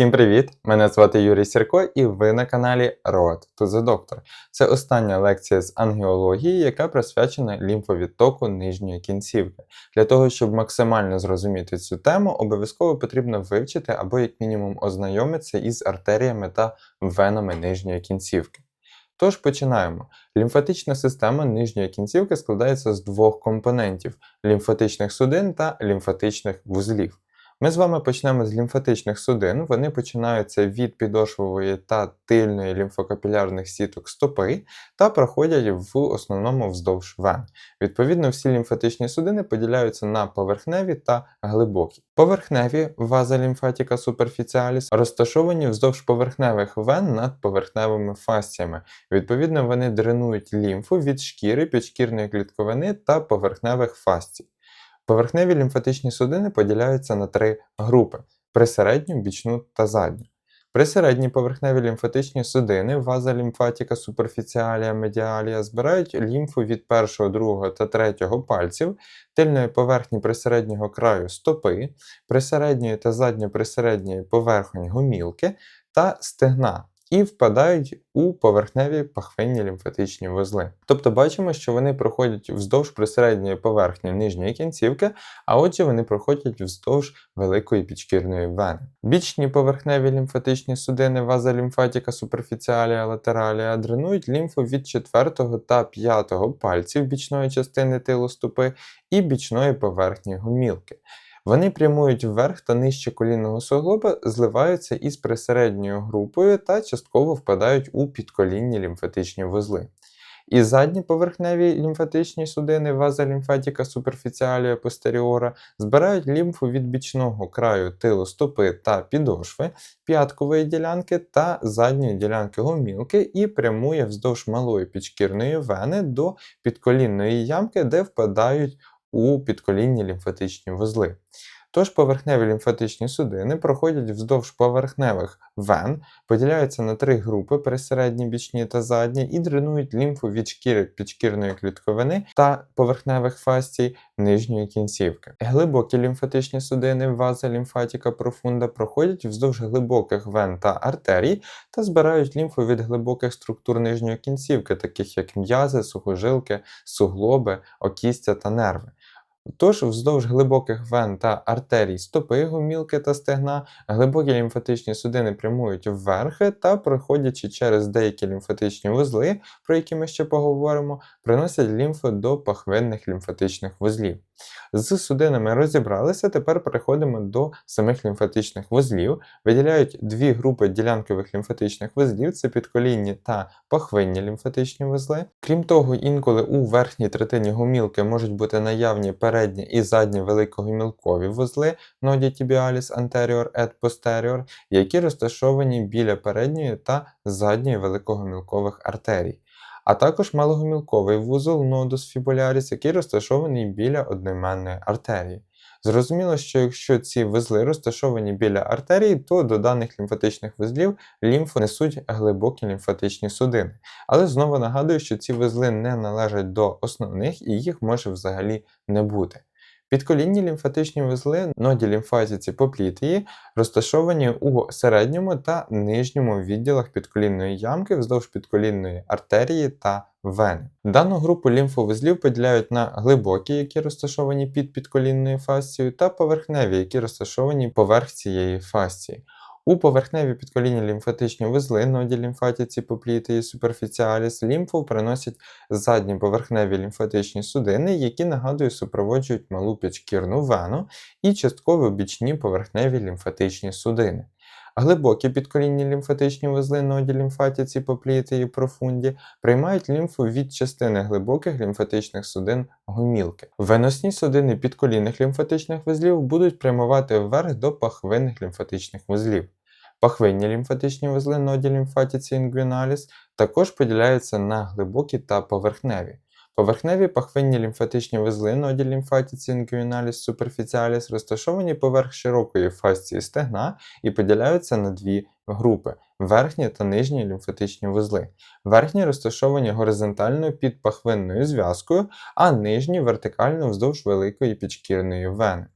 Всім привіт! Мене звати Юрій Сірко, і ви на каналі Road to the Doctor. Це остання лекція з ангіології, яка присвячена лімфовідтоку нижньої кінцівки. Для того, щоб максимально зрозуміти цю тему, обов'язково потрібно вивчити або, як мінімум, ознайомитися із артеріями та венами нижньої кінцівки. Тож починаємо. Лімфатична система нижньої кінцівки складається з двох компонентів лімфатичних судин та лімфатичних вузлів. Ми з вами почнемо з лімфатичних судин. Вони починаються від підошвової та тильної лімфокапілярних сіток стопи та проходять в основному вздовж вен. Відповідно, всі лімфатичні судини поділяються на поверхневі та глибокі. Поверхневі ваза лімфатіка суперфіціаліс розташовані вздовж поверхневих вен над поверхневими фасціями. Відповідно, вони дренують лімфу від шкіри, підшкірної клітковини та поверхневих фасцій. Поверхневі лімфатичні судини поділяються на три групи: присередню, бічну та задню. Присередні поверхневі лімфатичні судини, ваза лімфатіка суперфіціалія медіалія збирають лімфу від першого, другого та третього пальців, тильної поверхні присереднього краю стопи, присередньої та задньоприсередньої поверхні гомілки та стегна і впадають у поверхневі пахвинні лімфатичні вузли. Тобто бачимо, що вони проходять вздовж присередньої поверхні нижньої кінцівки, а отже, вони проходять вздовж великої підшкірної вени. Бічні поверхневі лімфатичні судини ваза лімфатіка суперфіціалія латералія дренують лімфу від 4 та 5 пальців бічної частини тилу стопи і бічної поверхні гомілки. Вони прямують вверх та нижче колінного суглоба, зливаються із присередньою групою та частково впадають у підколінні лімфатичні вузли. І задні поверхневі лімфатичні судини ваза лімфатіка суперфіціалія постеріора збирають лімфу від бічного краю тилу стопи та підошви, п'яткової ділянки та задньої ділянки гомілки і прямує вздовж малої підшкірної вени до підколінної ямки, де впадають у підколінні лімфатичні вузли. Тож поверхневі лімфатичні судини проходять вздовж поверхневих вен, поділяються на три групи пересередні, бічні та задні, і дренують лімфу від шкіри підшкірної клітковини та поверхневих фасцій нижньої кінцівки. Глибокі лімфатичні судини, ваза лімфатіка профунда проходять вздовж глибоких вен та артерій та збирають лімфу від глибоких структур нижньої кінцівки, таких як м'язи, сухожилки, суглоби, окістя та нерви. Тож, вздовж глибоких вен та артерій стопи, гумілки та стегна, глибокі лімфатичні судини прямують вверх та, проходячи через деякі лімфатичні вузли, про які ми ще поговоримо, приносять лімфу до пахвинних лімфатичних вузлів. З судинами розібралися, тепер переходимо до самих лімфатичних вузлів. Виділяють дві групи ділянкових лімфатичних вузлів це підколінні та пахвинні лімфатичні вузли. Крім того, інколи у верхній третині гомілки можуть бути наявні передні і задні великогомілкові вузли ноді tibialis anterior et posterior, які розташовані біля передньої та задньої великогомілкових артерій а також малогомілковий вузол нодус fibularis, який розташований біля одноіменної артерії. Зрозуміло, що якщо ці вузли розташовані біля артерії, то до даних лімфатичних вузлів лімфу несуть глибокі лімфатичні судини. Але знову нагадую, що ці вузли не належать до основних і їх може взагалі не бути. Підколінні лімфатичні вузли ноді лімфазіці поплітії розташовані у середньому та нижньому відділах підколінної ямки вздовж підколінної артерії та вени. Дану групу лімфовузлів поділяють на глибокі, які розташовані під підколінною фасцією, та поверхневі, які розташовані поверх цієї фасції. У поверхневі підколінні лімфатичні вузли, ноді лімфатіці попліти і суперфіціаліс лімфу приносять задні поверхневі лімфатичні судини, які нагадую супроводжують малу підшкірну вену і частково бічні поверхневі лімфатичні судини. Глибокі підколінні лімфатичні вузли ноді лімфатіці попліти і профунді приймають лімфу від частини глибоких лімфатичних судин гомілки. Веносні судини підколінних лімфатичних вузлів будуть прямувати вверх до пахвинних лімфатичних вузлів. Пахвинні лімфатичні вузли ноді лімфатіці інгвіналіс також поділяються на глибокі та поверхневі. Поверхневі пахвинні лімфатичні вузли ноді лімфатіці інгвіналіс суперфіціаліс розташовані поверх широкої фасції стегна і поділяються на дві групи верхні та нижні лімфатичні вузли. Верхні розташовані горизонтально під пахвинною зв'язкою, а нижні вертикально вздовж великої підшкірної вени.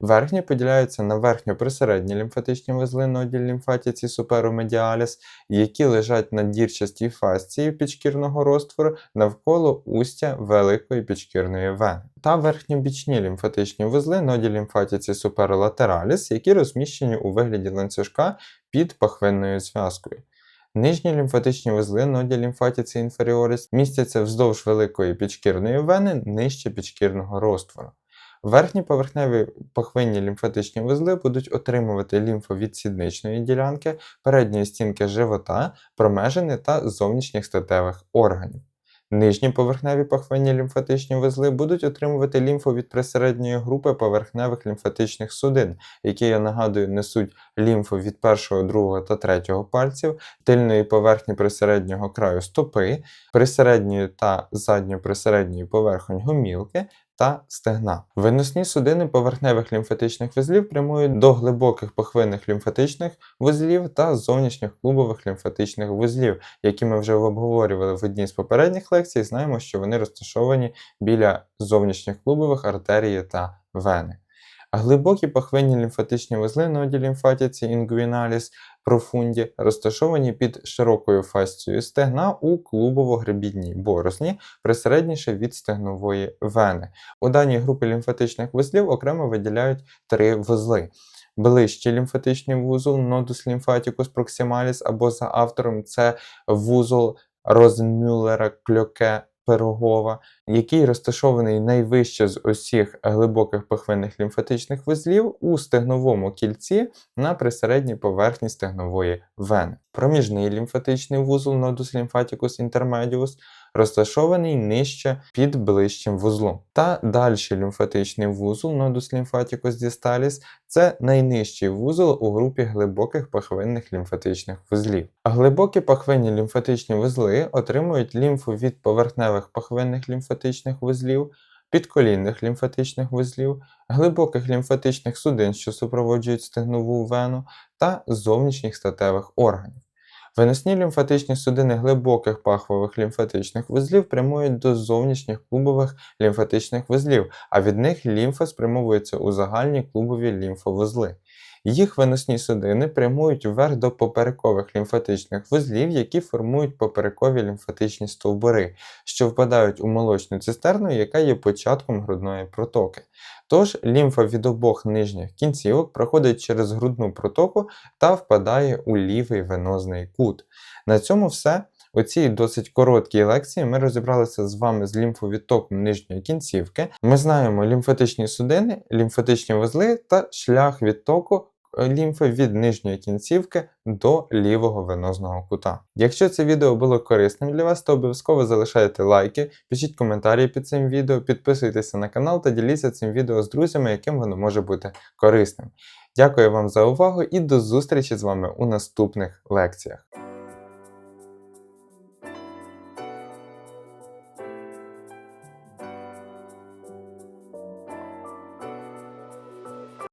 Верхні поділяються на верхньоприсередні лімфатичні вузли ноділь лімфатіці суперомедіаліс, які лежать на дірчастій фасції підшкірного розтвору навколо устя великої підшкірної вени, та верхньобічні лімфатичні вузли ноділь лімфатіці суперолатераліс, які розміщені у вигляді ланцюжка під пахвинною зв'язкою. Нижні лімфатичні вузли ноді лімфатіці інферіоріс містяться вздовж великої підшкірної вени нижче підшкірного розтвору. Верхні поверхневі пахвинні лімфатичні вузли будуть отримувати лімфу від сідничної ділянки, передньої стінки живота, промежини та зовнішніх статевих органів. Нижні поверхневі пахвинні лімфатичні вузли будуть отримувати лімфу від присередньої групи поверхневих лімфатичних судин, які, я нагадую, несуть лімфу від першого, другого та третього пальців, тильної поверхні присереднього краю стопи, присередньої та задньоприсередньої поверхонь гомілки та стегна. Виносні судини поверхневих лімфатичних вузлів прямують до глибоких пахвинних лімфатичних вузлів та зовнішніх клубових лімфатичних вузлів, які ми вже обговорювали в одній з попередніх лекцій. Знаємо, що вони розташовані біля зовнішніх клубових артерії та вени. Глибокі пахвинні лімфатичні вузли ноді лімфатіці інгвіналіс профунді розташовані під широкою фасцією стегна у клубово-гребідній борозні, присередніше від стегнової вени. У даній групі лімфатичних вузлів окремо виділяють три вузли. Ближчий лімфатичний вузол нодус лімфатікус проксималіс або за автором це вузол Розенмюллера кльоке пирогова, який розташований найвище з усіх глибоких пахвинних лімфатичних вузлів у стегновому кільці на присередній поверхні стегнової вени. Проміжний лімфатичний вузол нодус лімфатікус інтермедіус розташований нижче під ближчим вузлом. Та дальший лімфатичний вузол нодус лімфатікус дісталіс це найнижчий вузол у групі глибоких пахвинних лімфатичних вузлів. Глибокі пахвинні лімфатичні вузли отримують лімфу від поверхневих пахвинних лімфатичних вузлів, підколінних лімфатичних вузлів, глибоких лімфатичних судин, що супроводжують стегнову вену, та зовнішніх статевих органів. Виносні лімфатичні судини глибоких пахвових лімфатичних вузлів прямують до зовнішніх клубових лімфатичних вузлів, а від них лімфа спрямовується у загальні клубові лімфовузли. Їх виносні судини прямують вверх до поперекових лімфатичних вузлів, які формують поперекові лімфатичні стовбури, що впадають у молочну цистерну, яка є початком грудної протоки. Тож лімфа від обох нижніх кінцівок проходить через грудну протоку та впадає у лівий венозний кут. На цьому все. У цій досить короткій лекції ми розібралися з вами з лімфовідтоком нижньої кінцівки. Ми знаємо лімфатичні судини, лімфатичні вузли та шлях відтоку лімфи від нижньої кінцівки до лівого венозного кута. Якщо це відео було корисним для вас, то обов'язково залишайте лайки, пишіть коментарі під цим відео, підписуйтеся на канал та діліться цим відео з друзями, яким воно може бути корисним. Дякую вам за увагу і до зустрічі з вами у наступних лекціях.